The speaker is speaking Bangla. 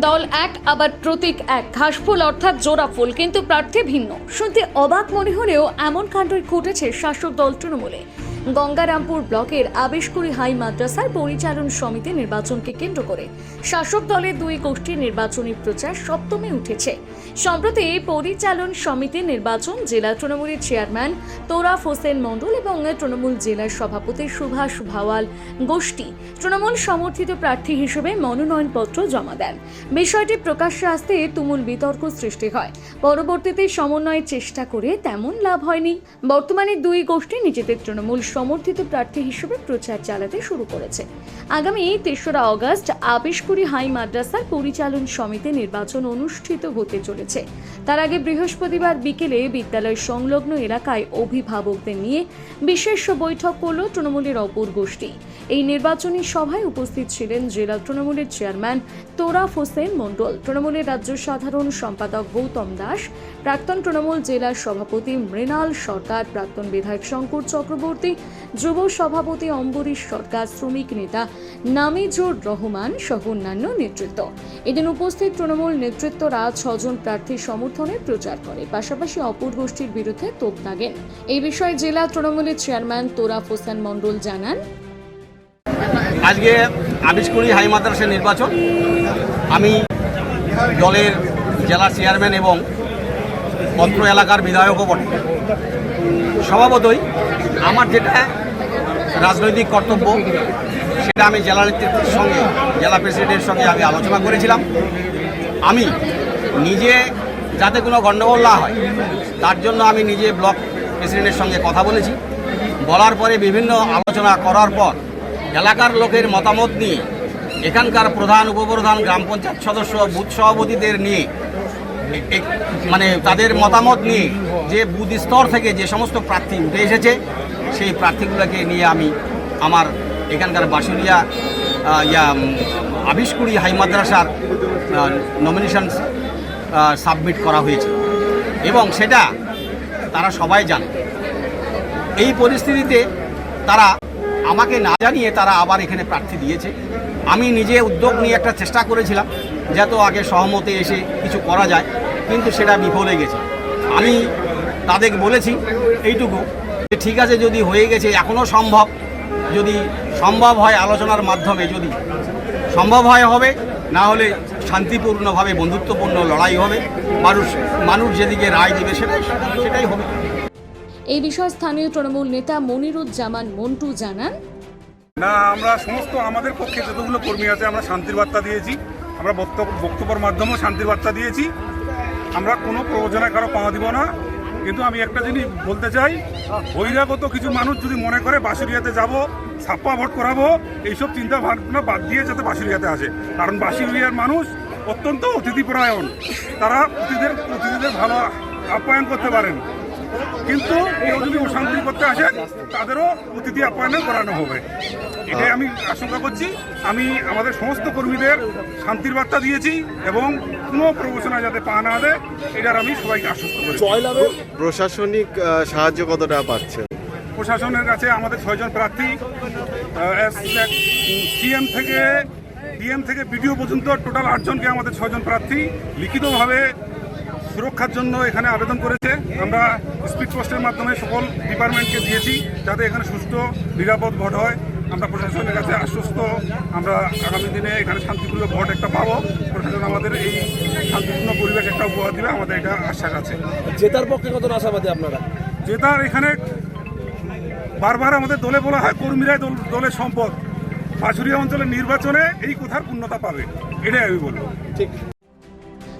দল এক, আবার প্রতীক এক। ঘাসফুল অর্থাৎ জোড়া ফুল, কিন্তু প্রার্থী ভিন্ন। শুনতে অবাক মনে হলেও এমন কাণ্ডই ঘটেছে শাসক দল তৃণমূলে। গঙ্গারামপুর ব্লকের আবেশকুড়ি হাই মাদ্রাসার পরিচালন সমিতি নির্বাচনকে কেন্দ্র করে শাসক দলের দুই গোষ্ঠীর নির্বাচনী প্রচার সপ্তমে উঠেছে। সম্প্রতি পরিচালন সমিতি নির্বাচন জেলা তৃণমূলের চেয়ারম্যান তোরাফ হোসেন মণ্ডল এবং তৃণমূল জেলার সভাপতি সুভাষ ভাওয়াল গোষ্ঠী তৃণমূল সমর্থিত প্রার্থী হিসেবে মনোনয়নপত্র জমা দেন। বিষয়টি প্রকাশ্যে আসতে তুমুল বিতর্ক সৃষ্টি হয়। পরবর্তীতে সমন্বয়ের চেষ্টা করে তেমন লাভ হয়নি। বর্তমানে দুই গোষ্ঠী নিজেদের তৃণমূল সমর্থিত প্রার্থী হিসেবে প্রচার চালাতে শুরু করেছে। আগামী তেসরা অগস্ট আবেশপুরি হাই মাদ্রাসার পরিচালন সমিতি নির্বাচন অনুষ্ঠিত হতে চলেছে। তার আগে বৃহস্পতিবার বিকেলে বিদ্যালয় সংলগ্ন এলাকায় অভিভাবকদের নিয়ে বিশেষ বৈঠক করল তৃণমূলের অপর গোষ্ঠী। এই নির্বাচনী সভায় উপস্থিত ছিলেন জেলা তৃণমূলের চেয়ারম্যান তোরাফ হোসেন মণ্ডল, তৃণমূলের রাজ্য সাধারণ সম্পাদক গৌতম দাস, প্রাক্তন তৃণমূল জেলার সভাপতি মৃণাল সরকার, প্রাক্তন বিধায়ক শঙ্কর চক্রবর্তী, যুব সভাপতি অম্বরীশ সরকার, শ্রমিক নেতা নামিজুর রহমান সহ অন্যান্য নেতৃত্ব। এদিন উপস্থিত তৃণমূল নেতৃত্বরা ছজন প্রার্থীর সমর্থনে প্রচার করে, পাশাপাশি অপর গোষ্ঠীর বিরুদ্ধে তোপ দাগেন। এই বিষয়ে জেলা তৃণমূলের চেয়ারম্যান তোরাফ হোসেন মণ্ডল জানান। আজকে আবিষ্কুড়ি হাই মাদ্রাসের নির্বাচন। আমি দলের জেলা চেয়ারম্যান এবং পত্র এলাকার বিধায়কও বটে। স্বভাবতই আমার যেটা রাজনৈতিক কর্তব্য, সেটা আমি জেলা নেতৃত্বের সঙ্গে, জেলা প্রেসিডেন্টের সঙ্গে আমি আলোচনা করেছিলাম। আমি নিজে যাতে কোনো গণ্ডগোল না হয়, তার জন্য আমি নিজে ব্লক প্রেসিডেন্টের সঙ্গে কথা বলেছি। বলার পরে বিভিন্ন আলোচনা করার পর এলাকার লোকের মতামত নিয়ে, এখানকার প্রধান, উপপ্রধান, গ্রাম পঞ্চায়েত সদস্য, বুথ সভাপতিদের নিয়ে মানে তাদের মতামত নিয়ে যে বুথ স্তর থেকে যে সমস্ত প্রার্থী উঠে এসেছে, সেই প্রার্থীগুলোকে নিয়ে আমি আমার এখানকার বাসুরিয়া ইয়া আবিষ্কুড়ি হাই মাদ্রাসার নমিনেশন সাবমিট করা হয়েছে। এবং সেটা তারা সবাই জানে। এই পরিস্থিতিতে তারা আমাকে না জানিয়ে তারা আবার এখানে প্রার্থী দিয়েছে। আমি নিজে উদ্যোগ নিয়ে একটা চেষ্টা করেছিলাম যাতে আগে সহমতে এসে কিছু করা যায়, কিন্তু সেটা বিফলে গেছে। আমি তাদের বলেছি এইটুকু, যে ঠিক আছে যদি হয়ে গেছে এখনও সম্ভব, যদি সম্ভব হয় আলোচনার মাধ্যমে যদি সম্ভব হয় হবে, না হলে শান্তিপূর্ণভাবে বন্ধুত্বপূর্ণ লড়াই হবে, মানুষ মানুষ যেদিকে রায় দেবে সেটাই সেটাই হবে। এই বিষয়ে স্থানীয় তৃণমূল নেতা মনিরুজ্জামান মন্টু জানান। না, আমরা সমস্ত আমাদের পক্ষে যতগুলো কর্মী আছে, আমরা শান্তির বার্তা দিয়েছি। আমরা বক্তব্য, বক্তব্যের মাধ্যমেও শান্তির বার্তা দিয়েছি। আমরা কোনো প্রয়োজনে কারও পাওয়া দিব না। কিন্তু আমি একটা জিনিস বলতে চাই, বহিরাগত কিছু মানুষ যদি মনে করে বাসুরিয়াতে যাব, ছাপ্পা ভোট করাবো, এইসব চিন্তা ভাবনা বাদ দিয়ে যাতে বাসুরিয়াতে আসে। কারণ বাসুরিয়ার মানুষ অত্যন্ত অতিথিপরায়ণ তারা অতিথিদের অতিথিদের ভালো আপ্যায়ন করতে পারেন। কিন্তু কেউ যদি অশান্তি করতে আসেন তাদেরও অতিথি আপ্যায়ন করানো হবে। এটাই আমি আশঙ্কা করছি। আমি আমাদের সমস্ত কর্মীদের শান্তির বার্তা দিয়েছি এবং কোনো প্রবচনা যাতে পা না দেয় এটার আমি সবাইকে আশ্বস্ত করেছি। প্রশাসনিক সাহায্য কতটা পাচ্ছেন প্রশাসনের কাছে আমাদের ছয়জন প্রার্থী সিএম থেকে ডিএম থেকে বিডিও পর্যন্ত টোটাল আটজনকে আমাদের ছয়জন প্রার্থী লিখিতভাবে সুরক্ষার জন্য এখানে আবেদন করেছে। আমরা স্পিড পোস্টের মাধ্যমে সকল ডিপার্টমেন্টকে দিয়েছি যাতে এখানে সুষ্ঠু নিরাপদ ভোট হয়। আমরা প্রশাসনের কাছে আশ্বস্ত। আমরা আগামী দিনে এখানে শান্তিপূর্ণ ভোট একটা পাবো। প্রশাসন আমাদের এই শান্তিপূর্ণ পরিবেশ একটা উপহার দিবে। আমাদের এটা আশ্বাস আছে। জেতার পক্ষে কত আশাবাদী আপনারা? জেতার এখানে বারবার আমাদের দলে বলা হয় কর্মীরাই দল দলের সম্পদ। বাছুরিয়া অঞ্চলের নির্বাচনে এই কথার পূর্ণতা পাবে। এটাই আমি বলব। ঠিক।